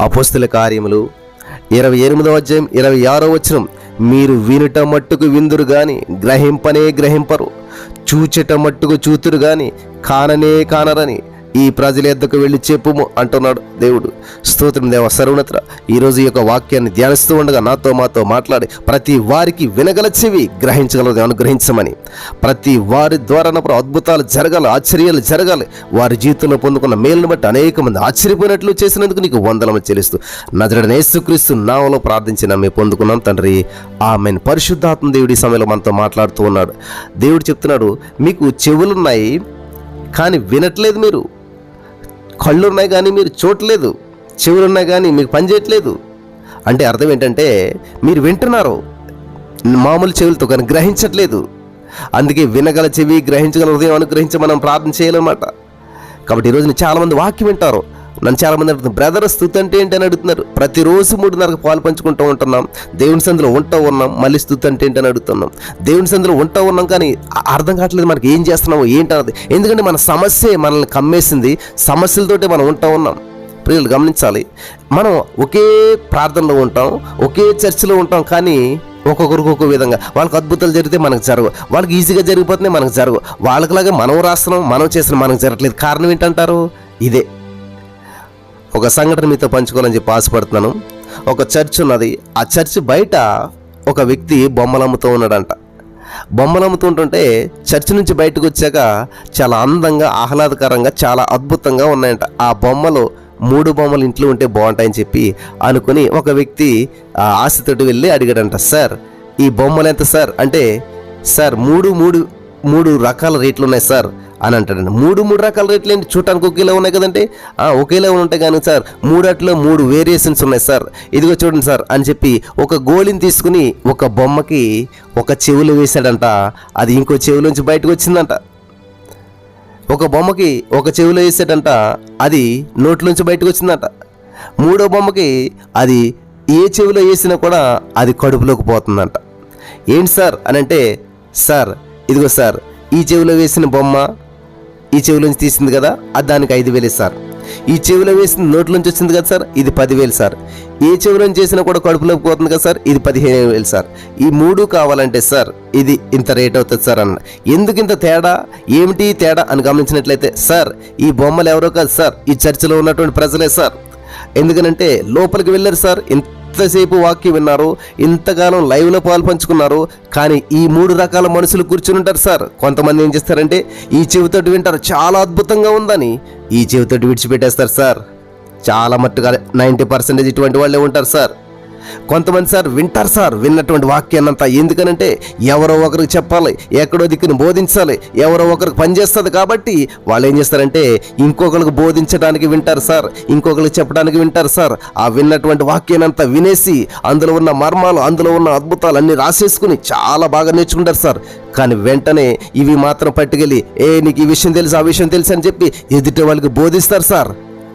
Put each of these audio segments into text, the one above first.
అపోస్తుల కార్యములు. ఇరవై ఎనిమిదవ అధ్యాయం ఇరవై ఆరో వచనం. మీరు వినుట మట్టుకు విందురు గాని గ్రహింపనే గ్రహింపరు. చూచట మట్టుకు చూతురు గాని కాననే కానరని. ఈ ప్రజల ఎద్దకు వెళ్ళి చెప్పుము అంటున్నాడు దేవుడు. స్తోత్రం దేవ సర్వనత్ర ఈరోజు యొక్క వాక్యాన్ని ధ్యానిస్తూ ఉండగా నాతో మాతో మాట్లాడి ప్రతి వారికి వినగల చెవి గ్రహించగలదు అనుగ్రహించమని. ప్రతి వారి ద్వారా అద్భుతాలు జరగాలి ఆశ్చర్యాలు జరగాలి. వారి జీవితంలో పొందుకున్న మేలును బట్టి అనేక మంది ఆశ్చర్యపోయినట్లు చేసినందుకు నీకు వందలము చెల్లిస్తూ నజరడ నేసుక్రీస్తు నావలో ప్రార్థించిన మేము పొందుకున్నాం తండ్రి. ఆమె పరిశుద్ధాత్మ దేవుడి సమయంలో మనతో మాట్లాడుతూ ఉన్నాడు. దేవుడు చెప్తున్నాడు మీకు చెవులున్నాయి కానీ వినట్లేదు మీరు. కళ్ళున్నాయి కానీ మీరు చూడలేదు చెవులున్నాయి కానీ మీకు పని చేయట్లేదు. అంటే అర్థం ఏంటంటే మీరు వింటున్నారు మామూలు చెవులతో కానీ గ్రహించట్లేదు. అందుకే వినగల చెవి గ్రహించగల హృదయం అనుగ్రహించి మనం ప్రార్థన చేయాలన్నమాట కాబట్టి ఈరోజు చాలామంది వాక్యం వింటారు. నన్ను చాలామంది అడుగుతున్నారు బ్రదర్ స్థుతి అంటే ఏంటి? అని అడుగుతున్నారు. ప్రతిరోజు మూడున్నరకు పాలు పంచుకుంటూ ఉంటున్నాం. దేవుని సందులో ఉంటా ఉన్నాం మళ్ళీ స్థుతి అంటే ఏంటి అని అడుగుతున్నాం. దేవుని సందులో ఉంటా ఉన్నాం కానీ అర్థం కావట్లేదు మనకి ఏం చేస్తున్నామో ఏంటి అన్నది. ఎందుకంటే మన సమస్యే మనల్ని కమ్మేసింది సమస్యలతోటే మనం ఉంటా ఉన్నాం. ప్రియులు గమనించాలి. మనం ఒకే ప్రార్థనలో ఉంటాం ఒకే చర్చిలో ఉంటాం కానీ ఒక్కొక్కరికి ఒక్కొక్క విధంగా. వాళ్ళకి అద్భుతాలు జరిగితే మనకు జరగవు. వాళ్ళకి ఈజీగా జరిగిపోతున్నాయి మనకు జరగవు. వాళ్ళకిలాగే మనం రాస్తున్నాం మనం చేసిన మనకు జరగట్లేదు. కారణం ఏంటంటారు? ఇదే. ఒక సంఘటన మీతో పంచుకోవాలని చెప్పి ఆశపడుతున్నాను. ఒక చర్చ్ ఉన్నది. ఆ చర్చ్ బయట ఒక వ్యక్తి బొమ్మలు అమ్ముతూ ఉన్నాడంట. బొమ్మలు అమ్ముతుంటుంటే చర్చ్ నుంచి బయటకు వచ్చాక చాలా అందంగా ఆహ్లాదకరంగా చాలా అద్భుతంగా ఉన్నాయంట. ఆ బొమ్మలు మూడు బొమ్మలు ఇంట్లో ఉంటే బాగుంటాయని చెప్పి అనుకుని ఒక వ్యక్తి ఆశతోటి వెళ్ళి అడిగాడంట సార్ ఈ బొమ్మలు ఎంత సార్? అంటే సార్ మూడు మూడు మూడు రకాల రేట్లు ఉన్నాయి సార్. అని అంటాడండి. మూడు మూడు రకాల రేట్లు ఏంటి? చూడటానికి ఒకేలా ఉన్నాయి కదంటే ఒకేలా ఉంటాయి కానీ సార్ మూడట్లో మూడు వేరియేషన్స్ ఉన్నాయి సార్. ఇదిగో చూడండి సార్ అని చెప్పి ఒక గోళిని తీసుకుని ఒక బొమ్మకి ఒక చెవులు వేశాడంట. అది ఇంకో చెవులోంచి బయటకు వచ్చిందంట. ఒక బొమ్మకి ఒక చెవిలో వేసాడంట అది నోట్లోంచి బయటకు వచ్చిందంట. మూడో బొమ్మకి అది ఏ చెవిలో వేసినా కూడా అది కడుపులోకి పోతుందంట. ఏంటి సార్ అని అంటే సార్ ఇదిగో సార్ ఈ చెవిలో వేసిన బొమ్మ ఈ చెవిలోంచి తీసింది కదా? అది దానికి ఐదు వేలు సార్ ఈ చెవిలో వేసిన నోట్లోంచి వచ్చింది కదా సార్? ఇది పదివేలు సార్. ఏ చెవిలోంచి చేసినా కూడా కడుపులోకి పోతుంది కదా సార్? ఇది పదిహేను వేలు సార్. ఈ మూడు కావాలంటే సార్ ఇది ఇంత రేట్ అవుతుంది సార్ అన్న. ఎందుకు ఇంత తేడా? ఏమిటి తేడా? అని గమనించినట్లయితే సార్ ఈ బొమ్మలు ఎవరో కాదు సార్. ఈ చర్చిలో ఉన్నటువంటి ప్రజలే సార్. ఎందుకనంటే లోపలికి వెళ్ళారు సార్. ఇంతసేపు వాక్యం విన్నారు ఇంతగానో లైవ్లో పాలు పంచుకున్నారు కానీ ఈ మూడు రకాల మనుషులు కూర్చుని ఉంటారు సార్. కొంతమంది ఏం చేస్తారంటే ఈ చెవితోటి వింటారు చాలా అద్భుతంగా ఉందని. ఈ చెవితోటి విడిచిపెట్టేస్తారు సార్. చాలా మట్టుగా నైంటీ పర్సెంటేజ్ ఇటువంటి వాళ్ళే ఉంటారు సార్. కొంతమంది సార్ వింటారు సార్ విన్నటువంటి వాక్యాన్నంతా. ఎందుకనంటే ఎవరో ఒకరికి చెప్పాలి ఎక్కడో దిక్కుని బోధించాలి ఎవరో ఒకరికి పనిచేస్తుంది కాబట్టి వాళ్ళు ఏం చేస్తారంటే ఇంకొకరికి బోధించడానికి వింటారు సార్ ఇంకొకరికి చెప్పడానికి వింటారు సార్. ఆ విన్నటువంటి వాక్యాన్నంతా వినేసి అందులో ఉన్న మర్మాలు అందులో ఉన్న అద్భుతాలు అన్నీ రాసేసుకుని చాలా బాగా నేర్చుకుంటారు సార్. కానీ వెంటనే ఇవి మాత్రం పట్టుకెళ్ళి ఏ నీకు ఈ విషయం తెలుసు ఆ విషయం తెలుసు అని చెప్పి ఎదుటి వాళ్ళకి బోధిస్తారు సార్.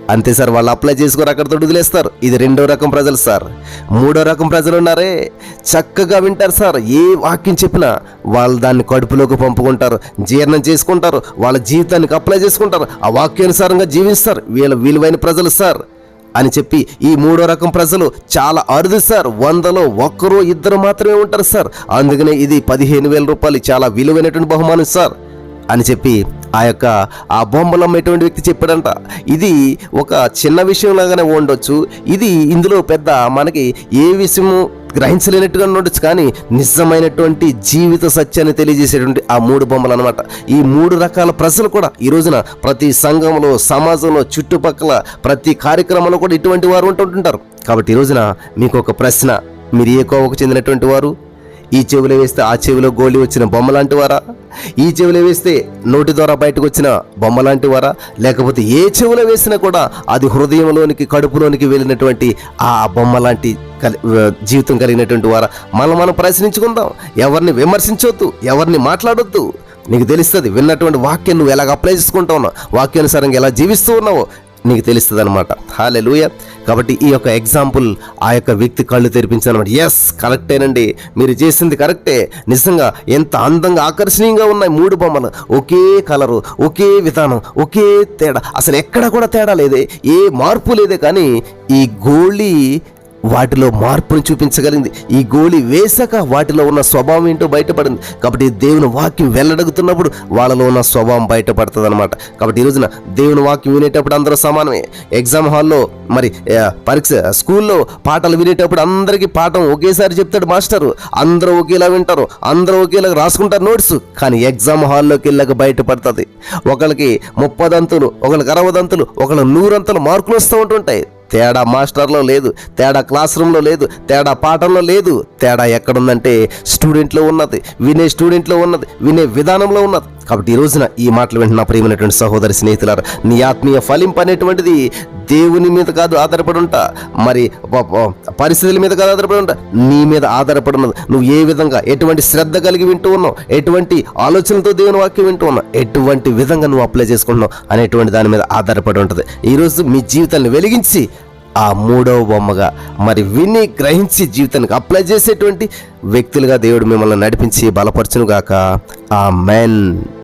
అంతే సార్ వాళ్ళు అప్లై చేసుకుని అక్కడతో వదిలేస్తారు. ఇది రెండో రకం ప్రజలు సార్. మూడో రకం ప్రజలు ఉన్నారే చక్కగా వింటారు సార్. ఏ వాక్యం చెప్పినా వాళ్ళు దాన్ని కడుపులోకి పంపుకుంటారు జీర్ణం చేసుకుంటారు వాళ్ళ జీవితానికి అప్లై చేసుకుంటారు ఆ వాక్యానుసారంగా జీవిస్తారు. వీళ్ళ విలువైన ప్రజలు సార్ అని చెప్పి ఈ మూడో రకం ప్రజలు చాలా అరుదు సార్. వందలో ఒక్కరు ఇద్దరు మాత్రమే ఉంటారు సార్. అందుకనే ఇది పదిహేను వేల రూపాయలు చాలా విలువైనటువంటి బహుమానం సార్ అని చెప్పి ఆ యొక్క ఆ బొమ్మలు అమ్మేటువంటి వ్యక్తి చెప్పాడంట. ఇది ఒక చిన్న విషయం లాగానే ఉండొచ్చు. ఇది ఇందులో పెద్ద మనకి ఏ విషయము గ్రహించలేనట్టుగా ఉండొచ్చు. కానీ నిజమైనటువంటి జీవిత సత్యాన్ని తెలియజేసేటువంటి ఆ మూడు బొమ్మలు అనమాట ఈ మూడు రకాల ప్రజలు కూడా ఈ రోజున ప్రతి సంఘంలో సమాజంలో చుట్టుపక్కల ప్రతి కార్యక్రమంలో కూడా ఇటువంటి వారు ఉంటుంటారు. కాబట్టి ఈ రోజున మీకు ఒక ప్రశ్న. మీరు ఏ కోవకు చెందినటువంటి వారు? ఈ చెవిలో వేస్తే ఆ చెవిలో గోళి వచ్చిన బొమ్మలాంటి వారా? ఈ చెవిలో వేస్తే నోటి ద్వారా బయటకు వచ్చిన బొమ్మ లాంటి వారా? లేకపోతే ఏ చెవిలో వేసినా కూడా అది హృదయంలోనికి కడుపులోనికి వెళ్ళినటువంటి ఆ బొమ్మ లాంటి కలి- జీవితం కలిగినటువంటి వారా? మనం మనం ప్రశ్నించుకుందాం. ఎవరిని విమర్శించవద్దు ఎవరిని మాట్లాడొద్దు. నీకు తెలుస్తుంది విన్నటువంటి వాక్యం నువ్వు ఎలాగ అప్లై చేసుకుంటూ ఉన్నావు? వాక్యానుసారంగా ఎలా జీవిస్తూ ఉన్నావో? నీకు తెలుస్తుంది అనమాట హాలెలుయ కాబట్టి ఈ యొక్క ఎగ్జాంపుల్ ఆ యొక్క వ్యక్తి కళ్ళు తెరిపించాలన్నమాట ఎస్ కరెక్టేనండి మీరు చేసింది కరెక్టే నిజంగా ఎంత అందంగా ఆకర్షణీయంగా ఉన్నాయి మూడు బొమ్మలు. ఒకే కలరు ఒకే విధానం ఒకే తేడా. అసలు ఎక్కడ కూడా తేడా లేదే. ఏ మార్పు లేదే కానీ ఈ గోళీ వాటిలో మార్పును చూపించగలిగింది. ఈ గోళి వేశాక వాటిలో ఉన్న స్వభావం ఏంటో బయటపడింది. కాబట్టి దేవుని వాక్యం వెళ్ళడగుతున్నప్పుడు వాళ్ళలో ఉన్న స్వభావం బయటపడుతుంది అనమాట కాబట్టి ఈ రోజున దేవుని వాక్యం వినేటప్పుడు అందరూ సమానమే. ఎగ్జామ్ హాల్లో మరి పరీక్ష స్కూల్లో పాటలు వినేటప్పుడు అందరికీ పాఠం ఒకేసారి చెప్తాడు మాస్టరు. అందరూ ఒకేలా వింటారు అందరూ ఒకేలా రాసుకుంటారు నోట్స్. కానీ ఎగ్జామ్ హాల్లోకి వెళ్ళక బయటపడుతుంది. ఒకళ్ళకి ముప్పదంతులు ఒకళ్ళకి అరవదంతులు ఒకళ్ళకి నూరంతులు మార్కులు వస్తూ ఉంటుంటాయి. తేడా మాస్టర్లో లేదు తేడా క్లాస్ రూమ్లో లేదు తేడా పాఠంలో లేదు. తేడా ఎక్కడుందంటే స్టూడెంట్లో ఉన్నది వినే స్టూడెంట్లో ఉన్నది వినే విధానంలో ఉన్నది. కాబట్టి ఈ రోజున ఈ మాటలు వింటున్న ప్రియమైనటువంటి సహోదరి స్నేహితులారు నీ ఆత్మీయ ఫలింపు అనేటువంటిది దేవుని మీద కాదు ఆధారపడి ఉంటా. మరి పరిస్థితుల మీద కాదు ఆధారపడి ఉంటా. నీ మీద ఆధారపడి ఉన్నది. నువ్వు ఏ విధంగా ఎటువంటి శ్రద్ధ కలిగి వింటూ ఉన్నావు? ఎటువంటి ఆలోచనలతో దేవుని వాక్యం వింటూ ఉన్నావు? ఎటువంటి విధంగా నువ్వు అప్లై చేసుకుంటున్నావు అనేటువంటి దాని మీద ఆధారపడి ఉంటుంది. ఈరోజు మీ జీవితాన్ని వెలిగించి ఆ మూడవ బొమ్మగా మరి విని గ్రహించి జీవితానికి అప్లై చేసేటువంటి వ్యక్తులుగా దేవుడు మిమ్మల్ని నడిపించి బలపరచునుగాక. ఆ మెన్